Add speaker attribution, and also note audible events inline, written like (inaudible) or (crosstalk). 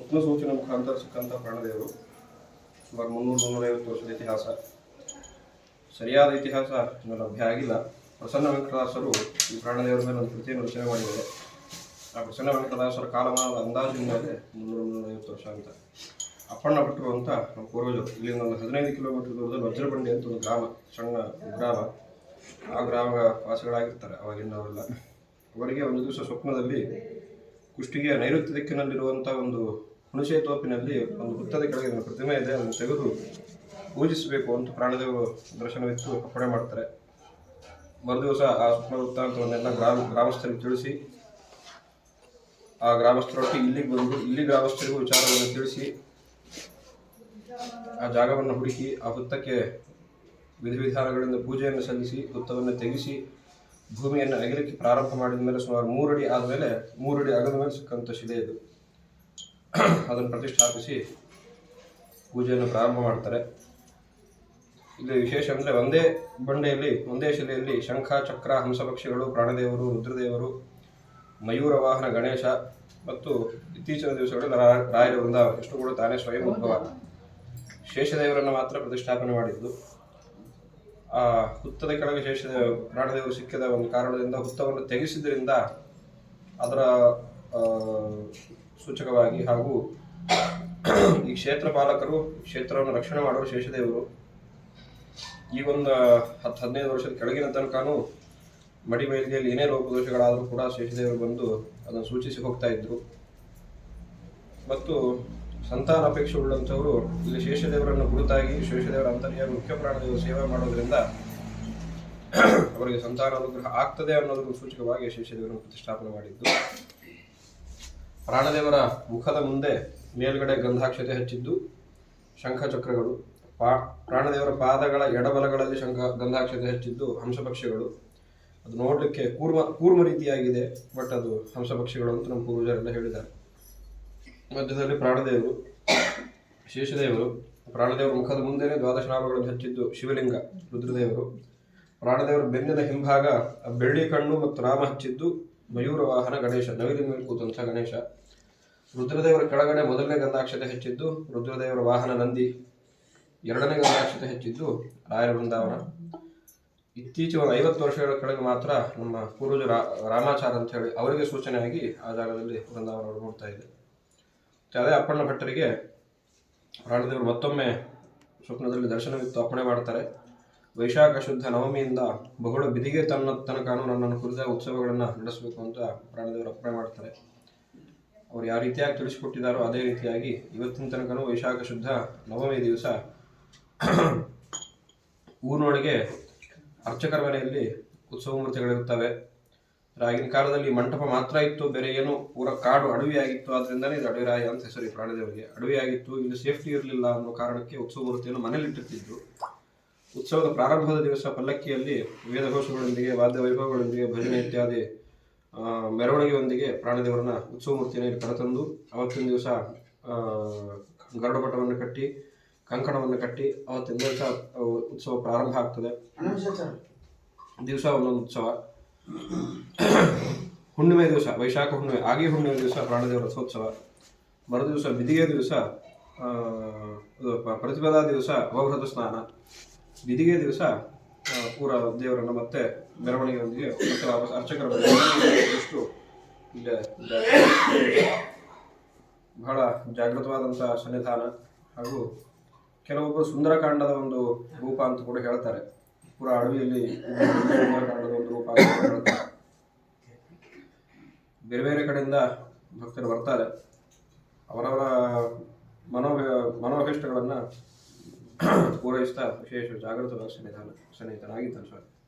Speaker 1: ಸ್ವಪ್ನ ಸೂಚನೆ ಮುಖಾಂತರ ಸಿಕ್ಕಂಥ ಪ್ರಾಣದೇವರು ಸುಮಾರು ಮುನ್ನೂರು, ಮುನ್ನೂರೈವತ್ತು ವರ್ಷದ ಇತಿಹಾಸ. ಸರಿಯಾದ ಇತಿಹಾಸ ಇನ್ನು ಲಭ್ಯ ಆಗಿಲ್ಲ. ಪ್ರಸನ್ನ ವೆಂಕಟದಾಸರು ಈ ಪ್ರಾಣದೇವರ ಮೇಲೆ ಒಂದು ಕೃತಿಯನ್ನು ರಚನೆ ಮಾಡಿದ್ದಾರೆ. ಆ ಪ್ರಸನ್ನ ವೆಂಕಟದಾಸರ ಕಾಲಮಾನದ ಅಂದಾಜಿನ ಮೇಲೆ ಮುನ್ನೂರು, ಮುನ್ನೂರೈವತ್ತು ವರ್ಷ ಅಂತ. ಅಪ್ಪಣ್ಣ ಭಟ್ರು ಅಂತ ನಮ್ಮ ಪೂರ್ವಜರು. ಇಲ್ಲಿಂದ ಒಂದು ಹದಿನೈದು ಕಿಲೋಮೀಟರ್ ದೂರದ ವಜ್ರಬಂಡಿ ಅಂತ ಒಂದು ಗ್ರಾಮ, ಸಣ್ಣ ಗ್ರಾಮ. ಆ ಗ್ರಾಮ ವಾಸಿಗಳಾಗಿರ್ತಾರೆ ಅವಾಗಿನವರೆಲ್ಲ ಅವರಿಗೆ ಒಂದು ದಿವಸ ಸ್ವಪ್ನದಲ್ಲಿ ಕುಷ್ಟಿಗೆಯ ನೈಋತ್ಯ ದಿಕ್ಕಿನಲ್ಲಿರುವಂಥ ಒಂದು ಹುಣಸೆ ತೋಪಿನಲ್ಲಿ ಒಂದು ಹುತ್ತದ ಕೆಳಗೆ ಪ್ರತಿಮೆ ಇದೆ, ಅದನ್ನು ತೆಗೆದು ಪೂಜಿಸಬೇಕು ಅಂತ ಪ್ರಾಣದೇವರು ದರ್ಶನವಿತ್ತು ಅಪ್ಪಣೆ ಮಾಡ್ತಾರೆ. ಮರುದಿವಸ ಆ ಸ್ವಪ್ನ ವೃತ್ತಾಂತವನ್ನೆಲ್ಲ ಗ್ರಾಮ, ಗ್ರಾಮಸ್ಥರಿಗೆ ತಿಳಿಸಿ, ಆ ಗ್ರಾಮಸ್ಥರೊಟ್ಟಿಗೆ ಇಲ್ಲಿಗೆ ಬಂದು, ಇಲ್ಲಿ ಗ್ರಾಮಸ್ಥರಿಗೂ ವಿಚಾರವನ್ನು ತಿಳಿಸಿ, ಆ ಜಾಗವನ್ನು ಹುಡುಕಿ, ಆ ಹುತ್ತಕ್ಕೆ ವಿಧಿವಿಧಾನಗಳಿಂದ ಪೂಜೆಯನ್ನು ಸಲ್ಲಿಸಿ ಹುತ್ತವನ್ನು ತೆಗೆಸಿ, ಭೂಮಿಯನ್ನು ಅಗಲಿಕ್ಕೆ ಪ್ರಾರಂಭ ಮಾಡಿದ ಮೇಲೆ ಸುಮಾರು ಮೂರಡಿ ಆದಮೇಲೆ, ಮೂರಡಿ ಅಗದ ಮೇಲೆ ಸಿಕ್ಕಂಥ ಶಿಲೆ ಇದು. ಅದನ್ನು ಪ್ರತಿಷ್ಠಾಪಿಸಿ ಪೂಜೆಯನ್ನು ಪ್ರಾರಂಭ ಮಾಡ್ತಾರೆ. ಇಲ್ಲಿ ವಿಶೇಷ ಅಂದರೆ ಒಂದೇ ಬಂಡೆಯಲ್ಲಿ ಒಂದೇ ಶಿಲೆಯಲ್ಲಿ ಶಂಖ ಚಕ್ರ ಹಂಸಪಕ್ಷಿಗಳು ಪ್ರಾಣದೇವರು ರುದ್ರದೇವರು ಮಯೂರ ವಾಹನ ಗಣೇಶ ಮತ್ತು ಇತ್ತೀಚಿನ ದಿವಸಗಳಲ್ಲಿ ರಾಯರ ವೃಂದಾವನ ಇಷ್ಟು ಕೂಡ ತಾನೇ ಸ್ವಯಂ ಉದ್ಭವ ಶೇಷದೇವರನ್ನು ಮಾತ್ರ ಪ್ರತಿಷ್ಠಾಪನೆ ಮಾಡಿದ್ದು. ಆ ಹುತ್ತದ ಕೆಳಗೆ ಶೇಷ ಪ್ರಾಣದೇವರು ಸಿಕ್ಕಿದ ಒಂದು ಕಾರಣದಿಂದ ಹುತ್ತವನ್ನು ತೆಗೆಸಿದ್ರಿಂದ ಅದರ ಸೂಚಕವಾಗಿ ಹಾಗೂ (clears throat) ಈ ಕ್ಷೇತ್ರ ಪಾಲಕರು, ಕ್ಷೇತ್ರವನ್ನು ರಕ್ಷಣೆ ಮಾಡುವ ಶೇಷದೇವರು, ಈ ಒಂದು ಹತ್ತು ಹದಿನೈದು ವರ್ಷದ ಕೆಳಗಿನ ತನಕನೂ ಮಡಿ ಬಯಲಿಗೆಯಲ್ಲಿ ಏನೇ ಲೋಪದೋಷಗಳಾದರೂ ಕೂಡ ಶೇಷದೇವರು ಬಂದು ಅದನ್ನು ಸೂಚಿಸಿ ಹೋಗ್ತಾ ಇದ್ರು. ಮತ್ತು ಸಂತಾನ ಅಪೇಕ್ಷೆ ಉಳ್ಳಂಥವರು ಇಲ್ಲಿ ಶೇಷದೇವರನ್ನು ಗುರುತಾಗಿ, ಶೇಷದೇವರ ಅಂತರ್ಯ ಮುಖ್ಯ ಪ್ರಾಣದೇವರು ಸೇವೆ ಮಾಡೋದ್ರಿಂದ ಅವರಿಗೆ ಸಂತಾನ ಅನುಗ್ರಹ ಆಗ್ತದೆ ಅನ್ನೋದನ್ನು ಸೂಚಕವಾಗಿ ಶೇಷದೇವರನ್ನು ಪ್ರತಿಷ್ಠಾಪನೆ ಮಾಡಿದ್ದು. ಪ್ರಾಣದೇವರ ಮುಖದ ಮುಂದೆ ಮೇಲ್ಗಡೆ ಗಂಧಾಕ್ಷತೆ ಹಚ್ಚಿದ್ದು ಶಂಖಚಕ್ರಗಳು. ಪಾ, ಪ್ರಾಣದೇವರ ಪಾದಗಳ ಎಡಬಲಗಳಲ್ಲಿ ಶಂಖ ಗಂಧಾಕ್ಷತೆ ಹಚ್ಚಿದ್ದು ಹಂಸಪಕ್ಷಿಗಳು. ಅದು ನೋಡಲಿಕ್ಕೆ ಕೂರ್ಮ ಕೂರ್ಮ ರೀತಿಯಾಗಿದೆ, ಬಟ್ ಅದು ಹಂಸಪಕ್ಷಿಗಳು ಅಂತ ನಮ್ಮ ಪೂರ್ವಜರೆಲ್ಲ ಹೇಳಿದ್ದಾರೆ. ಮಧ್ಯದಲ್ಲಿ ಪ್ರಾಣದೇವರು, ಶೇಷದೇವರು, ಪ್ರಾಣದೇವರ ಮುಖದ ಮುಂದೆನೇ ದ್ವಾದಶ ನಾಮಗಳನ್ನು ಹಚ್ಚಿದ್ದು ಶಿವಲಿಂಗ, ರುದ್ರದೇವರು. ಪ್ರಾಣದೇವರ ಬೆನ್ನಿನ ಹಿಂಭಾಗ ಬೆಳ್ಳಿ ಕಣ್ಣು ಮತ್ತು ರಾಮ ಹಚ್ಚಿದ್ದು ಮಯೂರ ವಾಹನ ಗಣೇಶ, ನವಿಲಿನ ಮೇಲೆ ಕೂತಂಥ ಗಣೇಶ. ರುದ್ರದೇವರ ಕೆಳಗಡೆ ಮೊದಲನೇ ಗಂಧಾಕ್ಷತೆ ಹೆಚ್ಚಿದ್ದು, ರುದ್ರದೇವರ ವಾಹನ ನಂದಿ ಎರಡನೇ ಗಂಧಾಕ್ಷತೆ ಹೆಚ್ಚಿದ್ದು ರಾಯರ ವೃಂದಾವನ ಇತ್ತೀಚೆಗೆ ಒಂದು ಐವತ್ತು ವರ್ಷಗಳ ಕೆಳಗೆ ಮಾತ್ರ ನಮ್ಮ ಪೂರ್ವಜ ರಾಮಾಚಾರ ಅಂತ ಹೇಳಿ ಅವರಿಗೆ ಸೂಚನೆಯಾಗಿ ಆ ಜಾಗದಲ್ಲಿ ವೃಂದಾವನ ನೋಡ್ತಾ ಇದೆ ಅದೇ ಅಪ್ಪಣ್ಣ ಭಟ್ಟರಿಗೆ ಪ್ರಾಣದೇವರು ಮತ್ತೊಮ್ಮೆ ಸ್ವಪ್ನದಲ್ಲಿ ದರ್ಶನವಿತ್ತು, ಅಪ್ಪಣೆ ಮಾಡ್ತಾರೆ. ವೈಶಾಖ ಶುದ್ಧ ನವಮಿಯಿಂದ ಬಹುಳ ಬಿದಿಗೆ ತನ್ನ ತನಕನೂ ನನ್ನನ್ನು ಕುರಿತ ಉತ್ಸವಗಳನ್ನು ನಡೆಸಬೇಕು ಅಂತ ಪ್ರಾಣದೇವರು ಅಪ್ರಾಯ ಮಾಡ್ತಾರೆ. ಅವ್ರು ಯಾವ ರೀತಿಯಾಗಿ ತಿಳಿಸಿಕೊಟ್ಟಿದ್ದಾರೋ ಅದೇ ರೀತಿಯಾಗಿ ಇವತ್ತಿನ ತನಕನೂ ವೈಶಾಖ ಶುದ್ಧ ನವಮಿ ದಿವಸ ಊರಿನೊಳಗೆ ಅರ್ಚಕರ ಮನೆಯಲ್ಲಿ ಉತ್ಸವ ಮೂರ್ತಿಗಳಿರುತ್ತವೆ. ಆಗಿನ ಕಾಲದಲ್ಲಿ ಮಂಟಪ ಮಾತ್ರ ಇತ್ತು, ಬೇರೆ ಏನು? ಪೂರ ಕಾಡು ಅಡವಿಯಾಗಿತ್ತು. ಆದ್ರಿಂದನೇ ಇದು ಅಡವಿರಾಯ ಅಂತ ಹೆಸರು ಪ್ರಾಣದೇವರಿಗೆ. ಅಡವಿಯಾಗಿತ್ತು, ಇಲ್ಲಿ ಸೇಫ್ಟಿ ಇರಲಿಲ್ಲ ಅನ್ನೋ ಕಾರಣಕ್ಕೆ ಉತ್ಸವ ಮೂರ್ತಿಯನ್ನು ಮನೇಲಿ ಇಟ್ಟಿರ್ತಿದ್ರು ಉತ್ಸವದ ಪ್ರಾರಂಭದ ದಿವಸ ಪಲ್ಲಕ್ಕಿಯಲ್ಲಿ ವೇದಘೋಷಗಳೊಂದಿಗೆ ವಾದ್ಯ ವೈಭವಗಳೊಂದಿಗೆ, ಭಜನೆ ಇತ್ಯಾದಿ ಮೆರವಣಿಗೆಯೊಂದಿಗೆ ಪ್ರಾಣದೇವರನ್ನ ಉತ್ಸವ ಮೂರ್ತಿಯನ್ನು ಇಲ್ಲಿ ಕರೆತಂದು ಅವತ್ತಿನ ದಿವಸ ಗರುಡಪಟವನ್ನು ಕಟ್ಟಿ, ಕಂಕಣವನ್ನು ಕಟ್ಟಿ ಅವತ್ತಿನ ದಿವಸ ಉತ್ಸವ ಪ್ರಾರಂಭ ಆಗ್ತದೆ. ದಿವಸ ಒಂದೊಂದು ಉತ್ಸವ. ಹುಣ್ಣಿಮೆ ದಿವಸ, ವೈಶಾಖ ಹುಣ್ಣಿಮೆ, ಆಗಿ ಹುಣ್ಣಿಮೆ ದಿವಸ ಪ್ರಾಣದೇವರ ರಥೋತ್ಸವ ಮರು ದಿವಸ ಬಿದಿಗೆ ದಿವಸ ಪ್ರತಿಪದಾ ದಿವಸ ಅವಭೃತ ಸ್ನಾನ ಬಿದಿಗೆ ದಿವಸ ಊರ ದೇವರನ್ನು ಮತ್ತೆ ಮೆರವಣಿಗೆಯೊಂದಿಗೆ ಮತ್ತೆ ವಾಪಸ್ ಅರ್ಚಕರ ಇಲ್ಲೇ. ಬಹಳ ಜಾಗೃತವಾದಂಥ ಸನ್ನಿಧಾನ ಹಾಗೂ ಕೆಲವೊಬ್ಬರು ಸುಂದರಕಾಂಡದ ಒಂದು ರೂಪ ಅಂತ ಕೂಡ ಹೇಳ್ತಾರೆ. ಪೂರ ಅಡವಿಯಲ್ಲಿ ಸುಂದರಕಾಂಡದ ಒಂದು ರೂಪ ಅಂತ ಬೇರೆ ಬೇರೆ ಕಡೆಯಿಂದ ಭಕ್ತರು ಬರ್ತಾರೆ. ಅವರವರ ಮನೋ ಮನೋಭಿಷ್ಟಗಳನ್ನು ಪೂರೈಸ್ತಾ ವಿಶೇಷ ಜಾಗೃತ ಸನ್ನಿಧಾನ ಸನ್ನಿಹಿತನಾಗಿದ್ದಾನೆ ಸ್ವಾಮಿ